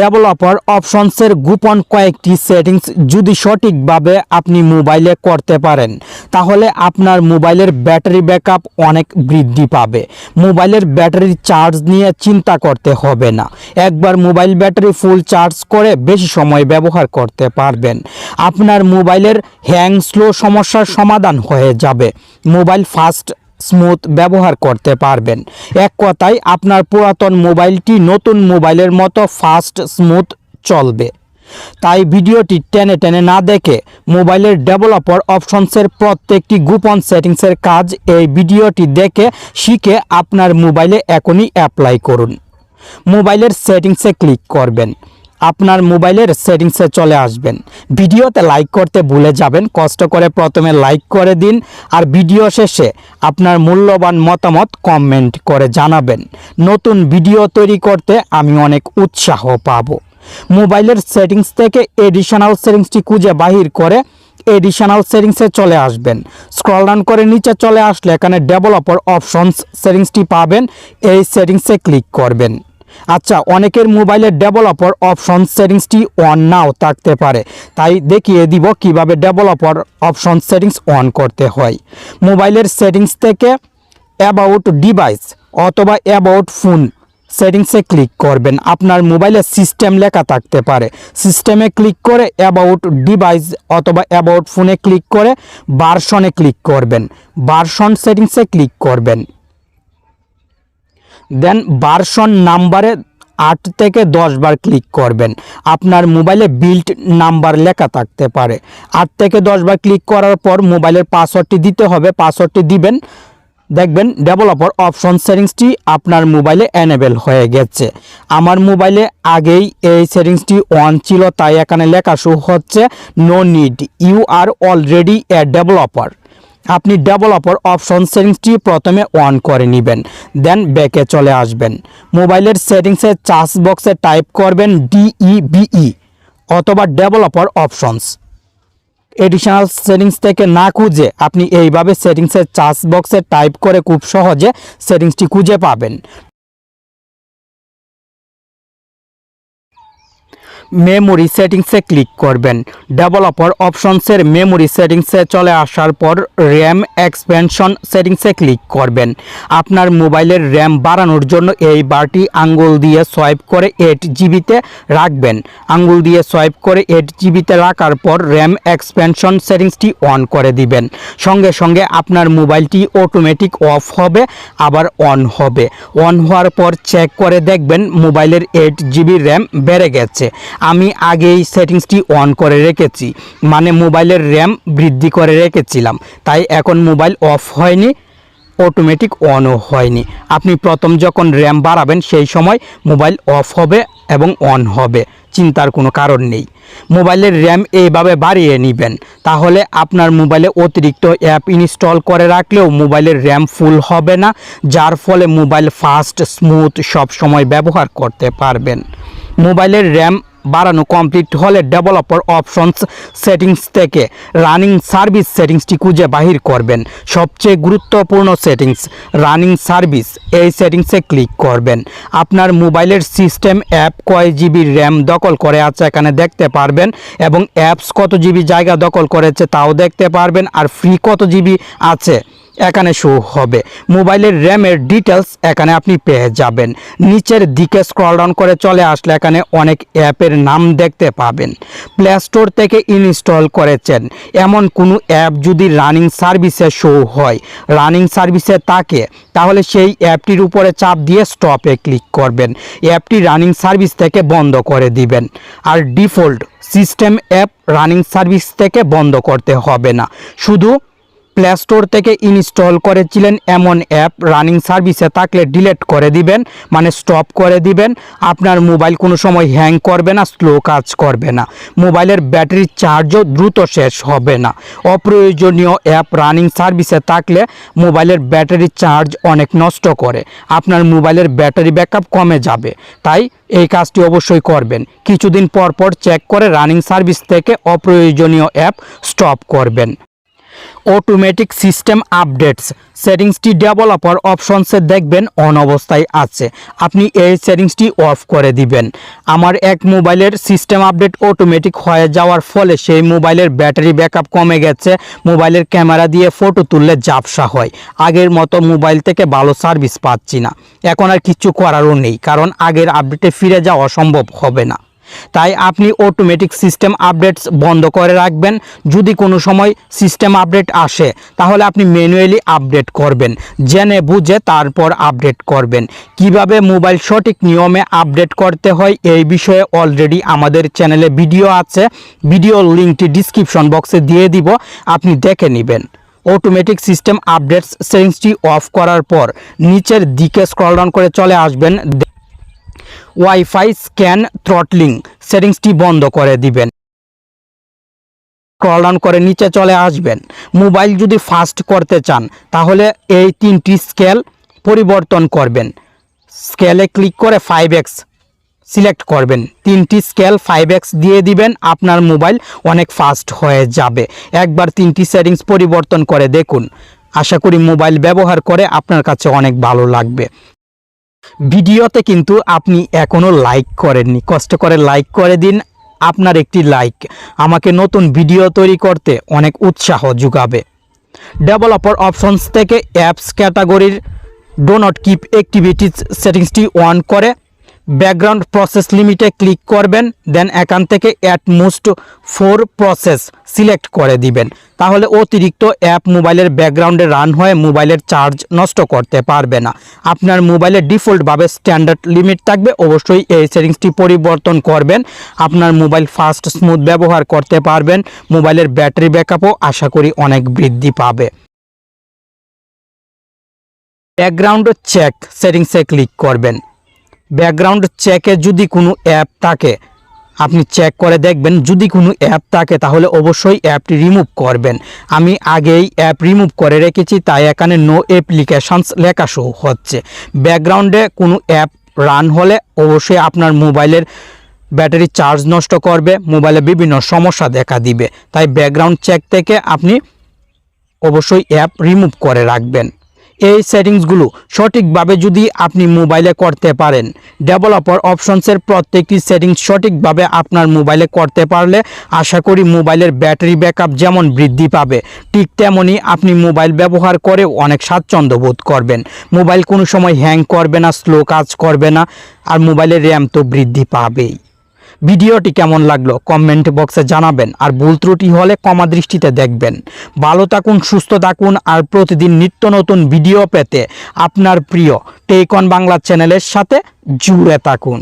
Developer অপশনসের গোপন কয়েকটি settings যদি সঠিকভাবে আপনি মোবাইলে করতে পারেন, তাহলে আপনার মোবাইলের ব্যাটারি ব্যাকআপ অনেক বৃদ্ধি পাবে। মোবাইলের ব্যাটারি চার্জ নিয়ে চিন্তা করতে হবে না। একবার মোবাইল ব্যাটারি ফুল চার্জ করে বেশি সময় ব্যবহার করতে পারবেন। আপনার মোবাইলের হ্যাং স্লো সমস্যার সমাধান হয়ে যাবে। মোবাইল ফাস্ট স্মুথ ব্যবহার করতে পারবেন। এক কথায়, আপনার পুরাতন মোবাইলটি নতুন মোবাইলের মতো ফাস্ট স্মুথ চলবে। তাই ভিডিওটি টেনে টেনে না দেখে মোবাইলের ডেভেলপার অপশনসের প্রত্যেকটি গোপন সেটিংসের কাজ এই ভিডিওটি দেখে শিখে আপনার মোবাইলে এখনই অ্যাপ্লাই করুন। মোবাইলের সেটিংসে ক্লিক করবেন। আপনার মোবাইলের সেটিংসে চলে আসবেন। ভিডিওতে লাইক করতে ভুলে যাবেন, কষ্ট করে প্রথমে লাইক করে দিন আর ভিডিও শেষে আপনার মূল্যবান মতামত কমেন্ট করে জানাবেন। নতুন ভিডিও তৈরি করতে আমি অনেক উৎসাহ পাব। মোবাইলের সেটিংস থেকে এডিশনাল সেটিংসটি খুঁজে বাহির করে এডিশনাল সেটিংসে চলে আসবেন। স্ক্রল ডাউন করে নিচে চলে আসলে এখানে ডেভেলপার অপশনস সেটিংসটি পাবেন। এই সেটিংসে ক্লিক করবেন। আচ্ছা অনেকের মোবাইলের ডেভেলপার অপশন সেটিংসটি অন নাও থাকতে পারে। তাই দেখিয়ে দিব কীভাবে ডেভেলপার অপশন সেটিংস অন করতে হয়। মোবাইলের সেটিংস থেকে অ্যাবাউট ডিভাইস অথবা অ্যাবাউট ফোন সেটিংসে ক্লিক করবেন। আপনার মোবাইলে সিস্টেম লেখা থাকতে পারে। সিস্টেমে ক্লিক করে অ্যাবাউট ডিভাইস অথবা অ্যাবাউট ফোনে ক্লিক করে বারশনে ক্লিক করবেন। বারশন সেটিংসে ক্লিক করবেন। দেন ভার্সন নাম্বারে আট থেকে দশ বার ক্লিক করবেন। আপনার মোবাইলে বিল্ট নাম্বার লেখা থাকতে পারে। আট থেকে দশ বার ক্লিক করার পর মোবাইলের পাসওয়ার্ডটি দিতে হবে। পাসওয়ার্ডটি দিবেন। দেখবেন ডেভেলপার অপশন সেটিংসটি আপনার মোবাইলে এনেবেল হয়ে গেছে। আমার মোবাইলে আগেই এই সেটিংসটি অন ছিল, তাই এখানে লেখা শো হচ্ছে no need you are already a developer আপনি ডেভেলপার অপশন সেটিংসটি প্রথমে অন করে নেবেন, দেন ব্যাকে চলে আসবেন। মোবাইলের সেটিংসে চার্জ বক্সে টাইপ করবেন ডিইবিই অথবা ডেভেলপার অপশনস। এডিশনাল সেটিংস থেকে না খুঁজে আপনি এইভাবে সেটিংসের চার্জ বক্সে টাইপ করে খুব সহজে সেটিংসটি খুঁজে পাবেন। মেমোরি সেটিংসে ক্লিক করবেন। ডেভেলপার অপশনসের মেমোরি সেটিংসে চলে আসার পর র্যাম এক্সপেনশন সেটিংসে ক্লিক করবেন। আপনার মোবাইলের র্যাম বাড়ানোর জন্য এই বারটি আঙ্গুল দিয়ে সোয়াইপ করে এইট জিবিতে রাখবেন। আঙ্গুল দিয়ে সোয়াইপ করে এইট জিবিতে রাখার পর র্যাম এক্সপেনশন সেটিংসটি অন করে দিবেন। সঙ্গে সঙ্গে আপনার মোবাইলটি অটোমেটিক অফ হবে, আবার অন হবে। অন হওয়ার পর চেক করে দেখবেন মোবাইলের এইট জিবি র্যাম বেড়ে গেছে। আমি আগেই সেটিংসটি অন করে রেখেছি মানে মোবাইলের র্যাম বৃদ্ধি করে রেখেছিলাম। তাই এখন মোবাইল অফ হয়নি অটোমেটিক অনও হয়নি। আপনি প্রথম যখন র্যাম বাড়াবেন, সেই সময় মোবাইল অফ হবে এবং অন হবে, চিন্তার কোনো কারণ নেই। মোবাইলের র্যাম এইভাবে বাড়িয়ে নেবেন, তাহলে আপনার মোবাইলে অতিরিক্ত অ্যাপ ইনস্টল করে রাখলেও মোবাইলের র্যাম ফুল হবে না, যার ফলে মোবাইল ফাস্ট স্মুথ সব সময় ব্যবহার করতে পারবেন। মোবাইলের র্যাম বাড়ানো কমপ্লিট হলে ডেভেলপার অপশনস সেটিংস থেকে রানিং সার্ভিস সেটিংসটি খুঁজে বাহির করবেন। সবচেয়ে গুরুত্বপূর্ণ সেটিংস রানিং সার্ভিস এই সেটিংসে ক্লিক করবেন। আপনার মোবাইলের সিস্টেম অ্যাপ কয় জিবি র্যাম দখল করে আছে এখানে দেখতে পারবেন এবং অ্যাপস কত জিবি জায়গা দখল করেছে তাও দেখতে পারবেন, আর ফ্রি কত জিবি আছে এখানে শো হবে। মোবাইলের র্যামের ডিটেলস এখানে আপনি পেয়ে যাবেন। নিচের দিকে স্ক্রল ডাউন করে চলে আসলে এখানে অনেক অ্যাপের নাম দেখতে পাবেন। প্লে স্টোর থেকে ইনস্টল করেছেন। এমন কোনো অ্যাপ যদি রানিং সার্ভিসে শো হয় রানিং সার্ভিসে থাকে, তাহলে সেই অ্যাপটির উপরে চাপ দিয়ে স্টপে ক্লিক করবেন। অ্যাপটি রানিং সার্ভিস থেকে বন্ধ করে দিবেন। আর default system app running service থেকে বন্ধ করতে হবে না। শুধু প্লে স্টোর থেকে ইনস্টল করেছিলেন এমন অ্যাপ রানিং সার্ভিসে থাকলে ডিলিট করে দিবেন মানে স্টপ করে দিবেন। আপনার মোবাইল কোনো সময় হ্যাং করবে না স্লো কাজ করবে না। মোবাইলের ব্যাটারি চার্জও দ্রুত শেষ হবে না। অপ্রয়োজনীয় অ্যাপ রানিং সার্ভিসে থাকলে মোবাইলের ব্যাটারি চার্জ অনেক নষ্ট করে। আপনার মোবাইলের ব্যাটারি ব্যাকআপ কমে যাবে। তাই এই কাজটি অবশ্যই করবেন। কিছুদিন পর পর চেক করে রানিং সার্ভিস থেকে অপ্রয়োজনীয় অ্যাপ স্টপ করবেন। অটোমেটিক সিস্টেম আপডেটস সেটিংসটি ডেভেলপার অপশনসে দেখবেন অন অবস্থায় আছে। আপনি এই সেটিংসটি অফ করে দিবেন। আমার এক মোবাইলের সিস্টেম আপডেট অটোমেটিক হয়ে যাওয়ার ফলে সেই মোবাইলের ব্যাটারি ব্যাকআপ কমে গেছে। মোবাইলের ক্যামেরা দিয়ে ফটো তুললে ঝাপসা হয়। আগের মতো মোবাইল থেকে ভালো সার্ভিস পাচ্ছি না। এখন আর কিছু করারও নেই, কারণ আগের আপডেটে ফিরে যাওয়া সম্ভব হবে না। তাই আপনি অটোমেটিক সিস্টেম আপডেটস বন্ধ করে রাখবেন। যদি কোনো সময় সিস্টেম আপডেট আসে, তাহলে আপনি ম্যানুয়ালি আপডেট করবেন। জেনে বুঝে তারপর আপডেট করবেন। কীভাবে মোবাইল সঠিক নিয়মে আপডেট করতে হয়, এই বিষয়ে অলরেডি আমাদের চ্যানেলে ভিডিও আছে। ভিডিওর লিঙ্কটি ডিসক্রিপশন বক্সে দিয়ে দিব, আপনি দেখে নেবেন। অটোমেটিক সিস্টেম আপডেটস সেটিংসটি অফ করার পর, নিচের দিকে স্ক্রল ডাউন করে চলে আসবেন। ওয়াইফাই স্ক্যান থ্রটলিং সেটিংসটি বন্ধ করে দিবেন। স্ক্রল ডাউন করে নিচে চলে আসবেন। মোবাইল যদি ফাস্ট করতে চান, তাহলে এই তিনটি স্কেল পরিবর্তন করবেন। স্কেলে ক্লিক করে ফাইভ এক্স সিলেক্ট করবেন। তিনটি স্কেল ফাইভ এক্স দিয়ে দিবেন, আপনার মোবাইল অনেক ফাস্ট হয়ে যাবে। একবার তিনটি সেটিংস পরিবর্তন করে দেখুন। আশা করি মোবাইল ব্যবহার করে আপনার কাছে অনেক ভালো লাগবে। ভিডিওতে কিন্তু আপনি এখনও লাইক করেননি। কষ্ট করে লাইক করে দিন, আপনার একটি লাইক আমাকে নতুন ভিডিও তৈরি করতে অনেক উৎসাহ যোগাবে। ডেভেলপার অপশনস থেকে অ্যাপস ক্যাটাগরির ডো নট কিপ অ্যাক্টিভিটিস সেটিংসটি অন করে ব্যাকগ্রাউন্ড প্রসেস লিমিটে ক্লিক করবেন দেন এখান থেকে at most four process select করে দিবেন। তাহলে অতিরিক্ত অ্যাপ মোবাইলের ব্যাকগ্রাউন্ডে রান হয়ে মোবাইলের চার্জ নষ্ট করতে পারবে না। আপনার মোবাইলে ডিফল্টভাবে স্ট্যান্ডার্ড লিমিট থাকবে, অবশ্যই এই সেটিংসটি পরিবর্তন করবেন। আপনার মোবাইল ফাস্ট স্মুথ ব্যবহার করতে পারবেন। মোবাইলের ব্যাটারি ব্যাকআপও আশা করি অনেক বৃদ্ধি পাবে। ব্যাকগ্রাউন্ড চেক সেটিংসে ক্লিক করবেন। ব্যাকগ্রাউন্ড চেকে যদি কোনো অ্যাপ থাকে, আপনি চেক করে দেখবেন, যদি কোনো অ্যাপ থাকে, তাহলে অবশ্যই অ্যাপটি রিমুভ করবেন। আমি আগেই অ্যাপ রিমুভ করে রেখেছি, তাই এখানে নো অ্যাপ্লিকেশানস লেখা শো হচ্ছে। ব্যাকগ্রাউন্ডে কোনো অ্যাপ রান হলে অবশ্যই আপনার মোবাইলের ব্যাটারি চার্জ নষ্ট করবে, মোবাইলে বিভিন্ন সমস্যা দেখা দিবে। তাই ব্যাকগ্রাউন্ড চেক থেকে আপনি অবশ্যই অ্যাপ রিমুভ করে রাখবেন। এই সেটিংসগুলো সঠিকভাবে যদি আপনি মোবাইলে করতে পারেন। ডেভেলপার অপশনসের প্রত্যেকটি সেটিংস সঠিকভাবে আপনার মোবাইলে করতে পারলে আশা করি মোবাইলের ব্যাটারি ব্যাকআপ যেমন বৃদ্ধি পাবে, ঠিক তেমনই আপনি মোবাইল ব্যবহার করে অনেক স্বাচ্ছন্দ্য বোধ করবেন। মোবাইল কোনো সময় হ্যাং করবে না, স্লো কাজ করবে না, আর মোবাইলের র্যাম তো বৃদ্ধি পাবেই। ভিডিওটি কেমন লাগল কমেন্ট বক্সে জানাবেন আর ভুল ত্রুটি হলে কমা দৃষ্টিতে দেখবেন। ভালো থাকুন, সুস্থ থাকুন আর প্রতিদিন নিত্য নতুন ভিডিও পেতে আপনার প্রিয় টেকন বাংলা চ্যানেলের সাথে জুড়ে থাকুন।